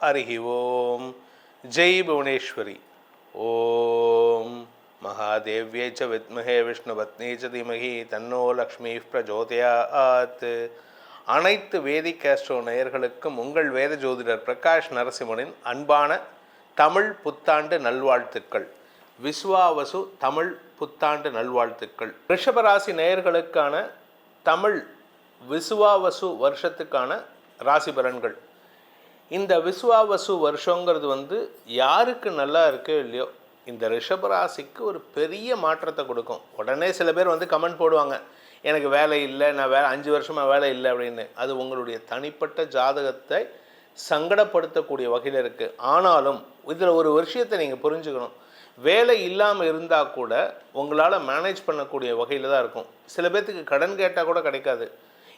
ஹரிஹி ஓம் ஜெய் புவனேஸ்வரி. ஓம். மகாதேவ்யே ச வித்மஹே விஷ்ணுபத்னி ச தீமஹி தன்னோ லக்ஷ்மி பிரஜோதயாத். அனைத்து வேதி கேஸ்ட்ரோ நேயர்களுக்கும் உங்கள் வேத ஜோதிடர் பிரகாஷ் நரசிம்மனின் அன்பான தமிழ் புத்தாண்டு நல்வாழ்த்துக்கள். விஸ்வாவசு தமிழ் புத்தாண்டு நல்வாழ்த்துக்கள். ரிஷபராசி நேயர்களுக்கான தமிழ் விசுவாவசு வருஷத்துக்கான ராசி பலன்கள். இந்த விஸ்வாவசு வருஷங்கிறது வந்து யாருக்கு நல்லா இருக்கோ இல்லையோ இந்த ரிஷபராசிக்கு ஒரு பெரிய மாற்றத்தை கொடுக்கும். உடனே சில பேர் வந்து கமெண்ட் போடுவாங்க. எனக்கு வேலை இல்லை நான் வேலை அஞ்சு வருஷமாக வேலை இல்லை அப்படின்னு. அது உங்களுடைய தனிப்பட்ட ஜாதகத்தை சங்கடப்படுத்தக்கூடிய வகையில் இருக்குது ஆனாலும் இதில் ஒரு விஷயத்தை நீங்கள் புரிஞ்சுக்கணும். வேலை இல்லாமல் இருந்தால் கூட உங்களால் மேனேஜ் பண்ணக்கூடிய வகையில் தான் இருக்கும். சில பேர்த்துக்கு கடன் கேட்டால் கூட கிடைக்காது.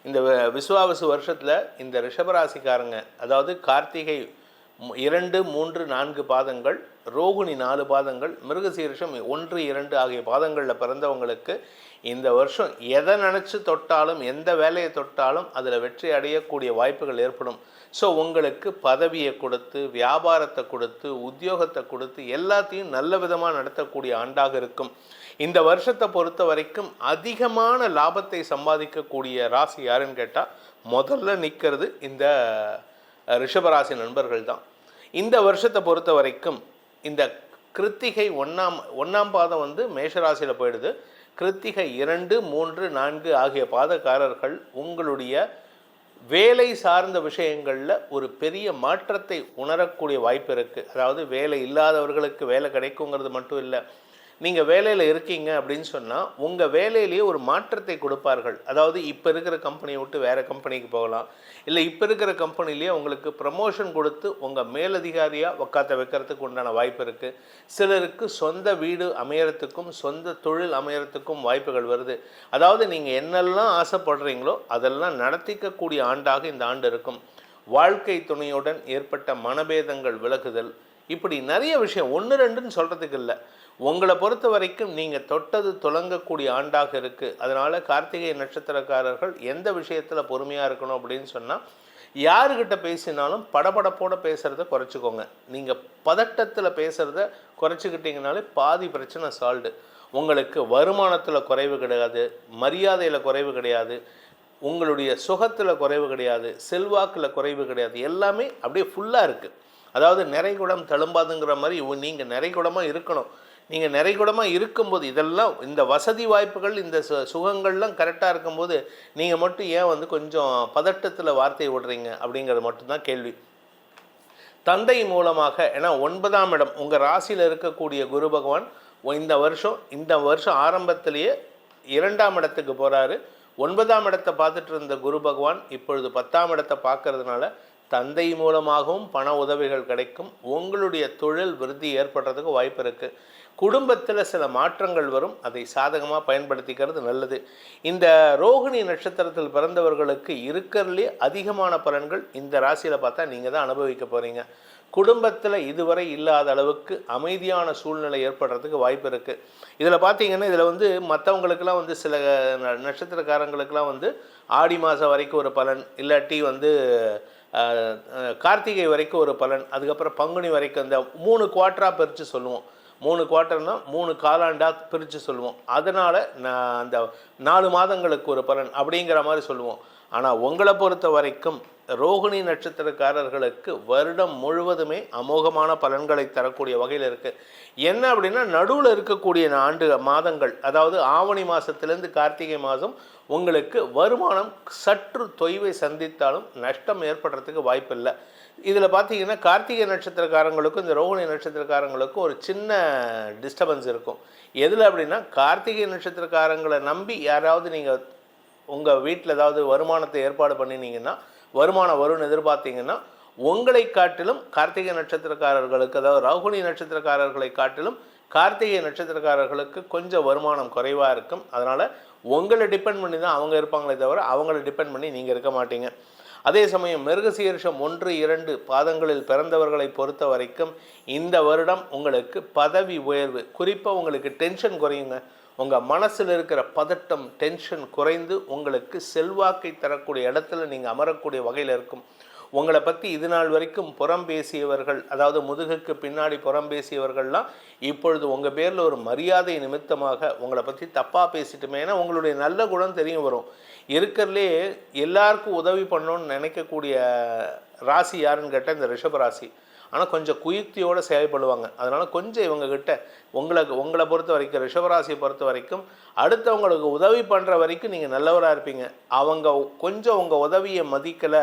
இந்த வ- விசுவாவசு வருஷத்தில் இந்த ரிஷபராசிக்காரங்க அதாவது கார்த்திகை இரண்டு மூன்று நான்கு பாதங்கள் ரோகிணி நாலு பாதங்கள் மிருகசீரிஷம் ஒன்று இரண்டு ஆகிய பாதங்களில் பிறந்தவங்களுக்கு இந்த வருஷம் எதை நினச்சி தொட்டாலும் எந்த வேலையை தொட்டாலும் அதில் வெற்றி அடையக்கூடிய வாய்ப்புகள் ஏற்படும். ஸோ உங்களுக்கு பதவியை கொடுத்து வியாபாரத்தை கொடுத்து உத்தியோகத்தை கொடுத்து எல்லாத்தையும் நல்ல விதமாக நடத்தக்கூடிய ஆண்டாக இருக்கும். இந்த வருஷத்தை பொறுத்த வரைக்கும் அதிகமான லாபத்தை சம்பாதிக்கக்கூடிய ராசி யாருன்னு கேட்டால் முதல்ல நிற்கிறது இந்த ரிஷபராசி நண்பர்கள் தான். இந்த வருஷத்தை பொறுத்த வரைக்கும் இந்த கிருத்திகை ஒன்றாம் ஒன்றாம் பாதம் வந்து மேஷராசியில் போயிடுது. கிருத்திகை இரண்டு மூன்று நான்கு ஆகிய பாதக்காரர்கள் உங்களுடைய வேலை சார்ந்த விஷயங்களில் ஒரு பெரிய மாற்றத்தை உணரக்கூடிய வாய்ப்பு இருக்குது அதாவது வேலை இல்லாதவர்களுக்கு வேலை கிடைக்குங்கிறது மட்டும் இல்லை நீங்கள் வேலையில் இருக்கீங்க அப்படின்னு சொன்னால் உங்கள் வேலையிலேயே ஒரு மாற்றத்தை கொடுப்பார்கள். அதாவது இப்போ இருக்கிற கம்பெனியை விட்டு வேறு கம்பெனிக்கு போகலாம். இல்லை இப்போ இருக்கிற கம்பெனிலேயே உங்களுக்கு ப்ரமோஷன் கொடுத்து உங்கள் மேலதிகாரியாக உக்காத்த வைக்கிறதுக்கு உண்டான வாய்ப்பு இருக்குது சிலருக்கு சொந்த வீடு அமையறதுக்கும் சொந்த தொழில் அமையறதுக்கும் வாய்ப்புகள் வருது. அதாவது நீங்கள் என்னெல்லாம் ஆசைப்படுறீங்களோ அதெல்லாம் நடத்திக்கக்கூடிய ஆண்டாக இந்த ஆண்டு இருக்கும். வாழ்க்கை துணையுடன் ஏற்பட்ட மனபேதங்கள் விலகுதல் இப்படி நிறைய விஷயம் ஒன்று ரெண்டுன்னு சொல்கிறதுக்கு இல்லை. உங்களை பொறுத்த வரைக்கும் நீங்கள் தொட்டது துலங்கக்கூடிய ஆண்டாக இருக்குது அதனால் கார்த்திகை நட்சத்திரக்காரர்கள் எந்த விஷயத்தில் பொறுமையாக இருக்கணும் அப்படின்னு சொன்னால் யாருக்கிட்ட பேசினாலும் படபடப்போட பேசுகிறத குறைச்சிக்கோங்க. நீங்கள் பதட்டத்தில் பேசுகிறத குறைச்சிக்கிட்டிங்கனாலே பாதி பிரச்சனை சால்டு உங்களுக்கு வருமானத்தில் குறைவு கிடையாது மரியாதையில் குறைவு கிடையாது உங்களுடைய சுகத்தில் குறைவு கிடையாது செல்வாக்கில் குறைவு கிடையாது. எல்லாமே அப்படியே ஃபுல்லாக இருக்குது அதாவது நிறைகுடம் தழும்பாதுங்கிற மாதிரி நீங்கள் நிறைகுடமாக இருக்கணும். நீங்கள் நிறைகுடமாக இருக்கும்போது இதெல்லாம் இந்த வசதி வாய்ப்புகள் இந்த சு சுகங்கள்லாம் கரெக்டாக இருக்கும்போது நீங்கள் மட்டும் ஏன் வந்து கொஞ்சம் பதட்டத்தில் வார்த்தை விடுறீங்க அப்படிங்கிறது மட்டும்தான் கேள்வி. தந்தை மூலமாக ஏன்னா ஒன்பதாம் இடம் உங்கள் ராசியில் இருக்கக்கூடிய குரு பகவான் இந்த வருஷம் இந்த வருஷம் ஆரம்பத்திலேயே இரண்டாம் இடத்துக்கு போகிறாரு ஒன்பதாம் இடத்தை பார்த்துட்டு இருந்த குரு பகவான் இப்பொழுது பத்தாம் இடத்தை பார்க்கறதுனால தந்தை மூலமாகவும் பண உதவிகள் கிடைக்கும். உங்களுடைய தொழில் விருத்தி ஏற்படுறதுக்கு வாய்ப்பு இருக்குது குடும்பத்தில் சில மாற்றங்கள் வரும். அதை சாதகமாக பயன்படுத்திக்கிறது நல்லது. இந்த ரோகிணி நட்சத்திரத்தில் பிறந்தவர்களுக்கு இருக்கிறதுலே அதிகமான பலன்கள் இந்த ராசியில் பார்த்தா நீங்கள் தான் அனுபவிக்க போகிறீங்க குடும்பத்தில் இதுவரை இல்லாத அளவுக்கு அமைதியான சூழ்நிலை ஏற்படுறதுக்கு வாய்ப்பு இருக்குது இதில் பார்த்தீங்கன்னா இதில் வந்து மற்றவங்களுக்கெல்லாம் வந்து சில ந- நட்சத்திரக்காரங்களுக்கெல்லாம் வந்து ஆடி மாதம் வரைக்கும் ஒரு பலன். இல்லாட்டி வந்து கார்த்திகை வரைக்கும் ஒரு பலன் அதுக்கப்புறம் பங்குனி வரைக்கும் இந்த மூணு குவார்ட்டராக பிரித்து சொல்லுவோம். மூணு குவார்ட்டர்னால் மூணு காலாண்டாக பிரித்து சொல்லுவோம். அதனால் நான் அந்த நாலு மாதங்களுக்கு ஒரு பலன் அப்படிங்கிற மாதிரி சொல்லுவோம். ஆனால் உங்களை பொறுத்த வரைக்கும் ரோகிணி நட்சத்திரக்காரர்களுக்கு வருடம் முழுவதுமே அமோகமான பலன்களை தரக்கூடிய வகையில் இருக்குது என்ன அப்படின்னா நடுவில் இருக்கக்கூடிய ஆண்டு மாதங்கள் அதாவது ஆவணி மாதத்துலேருந்து கார்த்திகை மாதம் உங்களுக்கு வருமானம் சற்று தொய்வை சந்தித்தாலும் நஷ்டம் ஏற்படுறதுக்கு வாய்ப்பில்லை. இதில் பார்த்தீங்கன்னா கார்த்திகை நட்சத்திரக்காரங்களுக்கும் இந்த ரோகிணி நட்சத்திரக்காரங்களுக்கும் ஒரு சின்ன டிஸ்டர்பன்ஸ் இருக்கும். எதில் அப்படின்னா கார்த்திகை நட்சத்திரக்காரங்களை நம்பி யாராவது நீங்கள் உங்கள் வீட்டில் ஏதாவது வருமானத்தை ஏற்பாடு பண்ணினீங்கன்னா வருமானம் வரும்னு எதிர்பார்த்தீங்கன்னா உங்களை காட்டிலும் கார்த்திகை நட்சத்திரக்காரர்களுக்கு அதாவது ரகுனி நட்சத்திரக்காரர்களை காட்டிலும் கார்த்திகை நட்சத்திரக்காரர்களுக்கு கொஞ்சம் வருமானம் குறைவாக இருக்கும். அதனால் உங்களை டிபெண்ட் பண்ணி தான் அவங்க இருப்பாங்களே தவிர அவங்கள டிபெண்ட் பண்ணி நீங்கள் இருக்க மாட்டீங்க. அதே சமயம் மிருகசீரிஷம் ஒன்று இரண்டு பாதங்களில் பிறந்தவர்களை பொறுத்த வரைக்கும் இந்த வருடம் உங்களுக்கு பதவி உயர்வு குறிப்பாக உங்களுக்கு டென்ஷன் குறையுங்க. உங்கள் மனசில் இருக்கிற பதட்டம் டென்ஷன் குறைந்து உங்களுக்கு செல்வாக்கை தரக்கூடிய இடத்துல நீங்கள் அமரக்கூடிய வகையில் இருக்கும். உங்களை பற்றி இது நாள் வரைக்கும் புறம் பேசியவர்கள் அதாவது முதுகுக்கு பின்னாடி புறம் பேசியவர்கள்லாம் இப்பொழுது உங்கள் பேரில் ஒரு மரியாதை நிமித்தமாக உங்களை பற்றி தப்பாக பேசிட்டுமே ஏன்னா உங்களுடைய நல்ல குணம் தெரியும் வரும். இருக்கிறதுலே எல்லாருக்கும் உதவி பண்ணணும்னு நினைக்கக்கூடிய ராசி யாருன்னு கேட்டால் இந்த ரிஷப ராசி. ஆனால் கொஞ்சம் குயுக்தியோடு செயல்படுவாங்க. அதனால் கொஞ்சம் இவங்கக்கிட்ட உங்களை உங்களை பொறுத்த வரைக்கும் ரிஷபராசியை பொறுத்த வரைக்கும் அடுத்தவங்களுக்கு உதவி பண்ணுற வரைக்கும் நீங்கள் நல்லவராக இருப்பீங்க. அவங்க கொஞ்சம் உங்கள் உதவியை மதிக்கலை.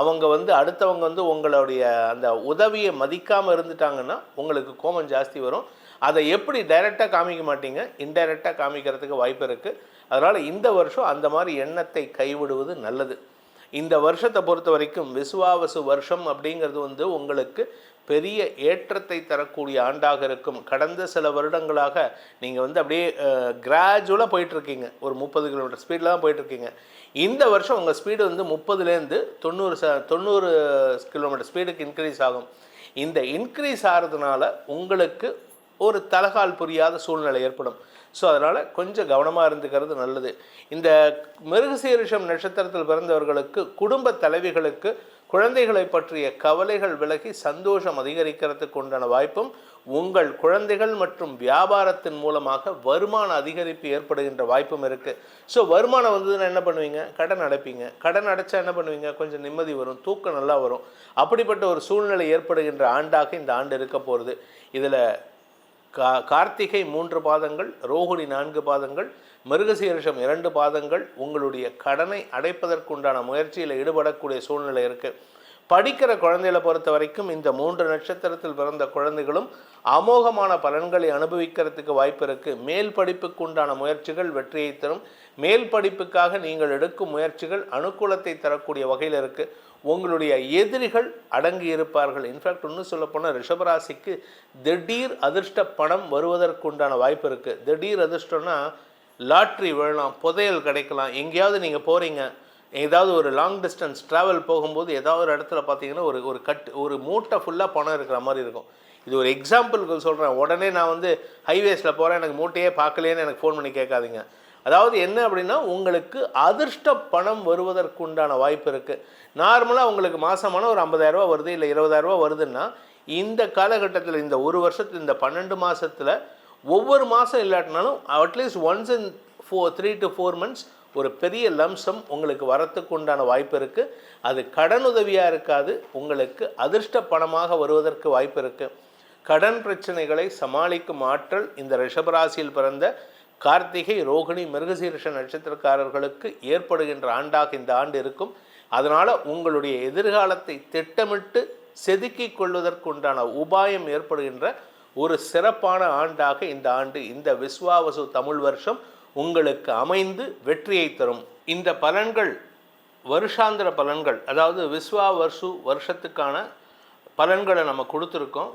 அவங்க வந்து அடுத்தவங்க வந்து உங்களுடைய அந்த உதவியை மதிக்காமல் இருந்துட்டாங்கன்னா உங்களுக்கு கோபம் ஜாஸ்தி வரும். அதை எப்படி டைரெக்டாக காமிக்க மாட்டீங்க? இன்டைரக்டாக காமிக்கிறதுக்கு வாய்ப்பு இருக்குது அதனால் இந்த வருஷம் அந்த மாதிரி எண்ணத்தை கைவிடுவது நல்லது. இந்த வருஷத்தை பொறுத்த வரைக்கும் விசுவாவசு வருஷம் அப்படிங்கிறது வந்து உங்களுக்கு பெரிய ஏற்றத்தை தரக்கூடிய ஆண்டாக இருக்கும். கடந்த சில வருடங்களாக நீங்கள் வந்து அப்படியே கிராஜுவலாக போயிட்டுருக்கீங்க. ஒரு முப்பது கிலோமீட்டர் ஸ்பீடில் தான் போயிட்டுருக்கீங்க. இந்த வருஷம் உங்கள் ஸ்பீடு வந்து முப்பதுலேருந்து தொண்ணூறு ச தொண்ணூறு கிலோமீட்டர் ஸ்பீடுக்கு இன்க்ரீஸ் ஆகும். இந்த இன்க்ரீஸ் ஆகிறதுனால உங்களுக்கு ஒரு தலகால் புரியாத சூழ்நிலை ஏற்படும். ஸோ அதனால் கொஞ்சம் கவனமாக இருந்துக்கிறது நல்லது. இந்த மிருகசீரிஷம் நட்சத்திரத்தில் பிறந்தவர்களுக்கு குடும்ப தலைவிகளுக்கு குழந்தைகளை பற்றிய கவலைகள் விலகி சந்தோஷம் அதிகரிக்கிறதுக்கு உண்டான வாய்ப்பும் உங்கள் குழந்தைகள் மற்றும் வியாபாரத்தின் மூலமாக வருமான அதிகரிப்பு ஏற்படுகின்ற வாய்ப்பும் இருக்குது ஸோ வருமானம் வந்ததுன்னா என்ன பண்ணுவீங்க? கடன் அடைப்பீங்க. கடன் அடைச்சா என்ன பண்ணுவீங்க? கொஞ்சம் நிம்மதி வரும் தூக்கம் நல்லா வரும். அப்படிப்பட்ட ஒரு சூழ்நிலை ஏற்படுகின்ற ஆண்டாக இந்த ஆண்டு இருக்க போகிறது இதில் கா கார்த்திகை மூன்று பாதங்கள் ரோகிணி நான்கு பாதங்கள் மிருகசீரிஷம் இரண்டு பாதங்கள் உங்களுடைய கடனை அடைப்பதற்குண்டான முயற்சியில் ஈடுபடக்கூடிய சூழ்நிலை இருக்குது படிக்கிற குழந்தைகளை பொறுத்த வரைக்கும் இந்த மூன்று நட்சத்திரத்தில் பிறந்த குழந்தைகளும் அமோகமான பலன்களை அனுபவிக்கிறதுக்கு வாய்ப்பு இருக்குது மேல் படிப்புக்கு உண்டான முயற்சிகள் வெற்றியை தரும். மேல் படிப்புக்காக நீங்கள் எடுக்கும் முயற்சிகள் அனுகூலத்தை தரக்கூடிய வகையில் இருக்குது உங்களுடைய எதிரிகள் அடங்கி இருப்பார்கள். இன்ஃபேக்ட் இன்னும் சொல்லப்போனால் ரிஷபராசிக்கு திடீர் அதிர்ஷ்ட பணம் வருவதற்குண்டான வாய்ப்பு இருக்குது திடீர் அதிர்ஷ்டம்னா லாட்ரி விழலாம் புதையல் கிடைக்கலாம் எங்கேயாவது நீங்கள் போகிறீங்க ஏதாவது ஒரு லாங் டிஸ்டன்ஸ் ட்ராவல் போகும்போது ஏதாவது ஒரு இடத்துல பார்த்தீங்கன்னா ஒரு ஒரு கட் ஒரு மூட்டை ஃபுல்லாக பணம் இருக்கிற மாதிரி இருக்கும். இது ஒரு எக்ஸாம்பிளுக்கு சொல்கிறேன் உடனே நான் வந்து ஹைவேஸில் போகிறேன் எனக்கு மூட்டையே பார்க்கலேன்னு எனக்கு ஃபோன் பண்ணி கேட்காதீங்க. அதாவது என்ன அப்படின்னா உங்களுக்கு அதிர்ஷ்ட பணம் வருவதற்கு உண்டான வாய்ப்பு இருக்குது நார்மலாக உங்களுக்கு மாதமான ஒரு ஐம்பதாயிரரூபா வருது இல்லை இருபதாயிரரூபா வருதுன்னா இந்த காலகட்டத்தில் இந்த ஒரு வருஷத்தில் இந்த பன்னெண்டு மாதத்தில் ஒவ்வொரு மாதம் இல்லாட்டினாலும் at least once in four three to four months ஒரு பெரிய லம்சம் உங்களுக்கு வரத்துக்கு உண்டான வாய்ப்பு இருக்குது அது கடன் உதவியாக இருக்காது உங்களுக்கு அதிர்ஷ்ட பணமாக வருவதற்கு வாய்ப்பு இருக்குது கடன் பிரச்சனைகளை சமாளிக்கும் ஆற்றல் இந்த ரிஷபராசியில் பிறந்த கார்த்திகை ரோகிணி மிருகசீரிஷ நட்சத்திரக்காரர்களுக்கு ஏற்படுகின்ற ஆண்டாக இந்த ஆண்டு இருக்கும். அதனால் உங்களுடைய எதிர்காலத்தை திட்டமிட்டு செதுக்கிக் கொள்வதற்குண்டான உபாயம் ஏற்படுகின்ற ஒரு சிறப்பான ஆண்டாக இந்த ஆண்டு இந்த விஸ்வாவசு தமிழ் வருஷம் உங்களுக்கு அமைந்து வெற்றியை தரும். இந்த பலன்கள் வருஷாந்திர பலன்கள் அதாவது விஸ்வாவசு வருஷத்துக்கான பலன்களை நம்ம கொடுத்துருக்கோம்.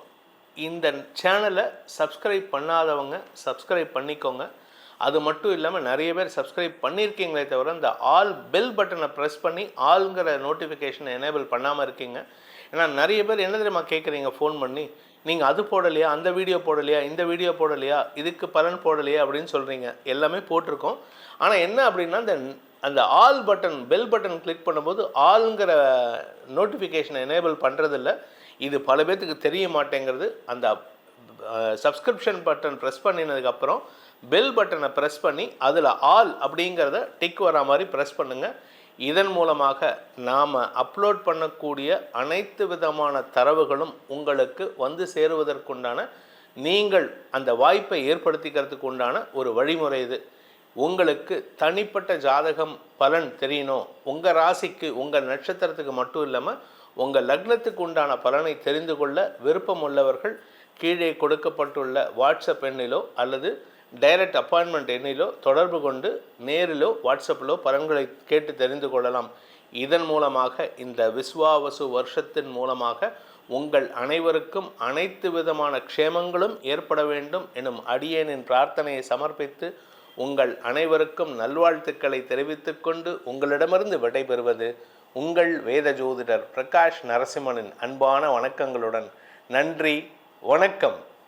இந்த சேனலை சப்ஸ்கிரைப் பண்ணாதவங்க சப்ஸ்கிரைப் பண்ணிக்கோங்க. அது மட்டும் இல்லாமல் நிறைய பேர் சப்ஸ்கிரைப் பண்ணியிருக்கீங்களே தவிர இந்த ஆல் பெல் பட்டனை ப்ரெஸ் பண்ணி ஆளுங்கிற நோட்டிஃபிகேஷனை எனேபிள் பண்ணாமல் இருக்கீங்க. ஏன்னா நிறைய பேர் என்ன தெரியுமா கேட்குறீங்க ஃபோன் பண்ணி நீங்கள் அது போடலையா? அந்த வீடியோ போடலையா? இந்த வீடியோ போடலையா? இதுக்கு பலன் போடலையா? அப்படின்னு சொல்கிறீங்க எல்லாமே போட்டிருக்கோம். ஆனால் என்ன அப்படின்னா இந்த அந்த all button bell button click பண்ணும்போது ஆளுங்கிற நோட்டிஃபிகேஷனை எனேபிள் பண்ணுறதில்ல இது பல பேர்த்துக்கு தெரிய மாட்டேங்கிறது. அந்த சப்ஸ்கிரிப்ஷன் பட்டன் ப்ரெஸ் பண்ணினதுக்கப்புறம் பெல் பட்டனை ப்ரெஸ் பண்ணி அதில் ஆல் அப்படிங்கிறத டிக் வர மாதிரி ப்ரெஸ் பண்ணுங்கள் இதன் மூலமாக நாம் அப்லோட் பண்ணக்கூடிய அனைத்து விதமான தரவுகளும் உங்களுக்கு வந்து சேருவதற்குண்டான நீங்கள் அந்த வாய்ப்பை ஏற்படுத்திக்கிறதுக்கு உண்டான ஒரு வழிமுறை இது. உங்களுக்கு தனிப்பட்ட ஜாதகம் பலன் தெரியணும். உங்கள் ராசிக்கு உங்கள் நட்சத்திரத்துக்கு மட்டும் இல்லாமல் உங்கள் லக்னத்துக்கு உண்டான பலனை தெரிந்து கொள்ள விருப்பம் உள்ளவர்கள் கீழே கொடுக்கப்பட்டுள்ள வாட்ஸ்அப் எண்ணிலோ அல்லது டைரக்ட் அப்பாயின்மெண்ட் எண்ணிலோ தொடர்பு கொண்டு நேரிலோ வாட்ஸ்அப்பிலோ பலன்களை கேட்டு தெரிந்து கொள்ளலாம். இதன் மூலமாக இந்த விஸ்வாவசு வருஷத்தின் மூலமாக உங்கள் அனைவருக்கும் அனைத்து விதமான க்ஷேமங்களும் ஏற்பட வேண்டும் எனும் அடியேனின் பிரார்த்தனையை சமர்ப்பித்து உங்கள் அனைவருக்கும் நல்வாழ்த்துக்களை தெரிவித்துக்கொண்டு உங்களிடமிருந்து விடைபெறுவது உங்கள் வேத ஜோதிடர் பிரகாஷ் நரசிம்மனின் அன்பான வணக்கங்களுடன். நன்றி வணக்கம்.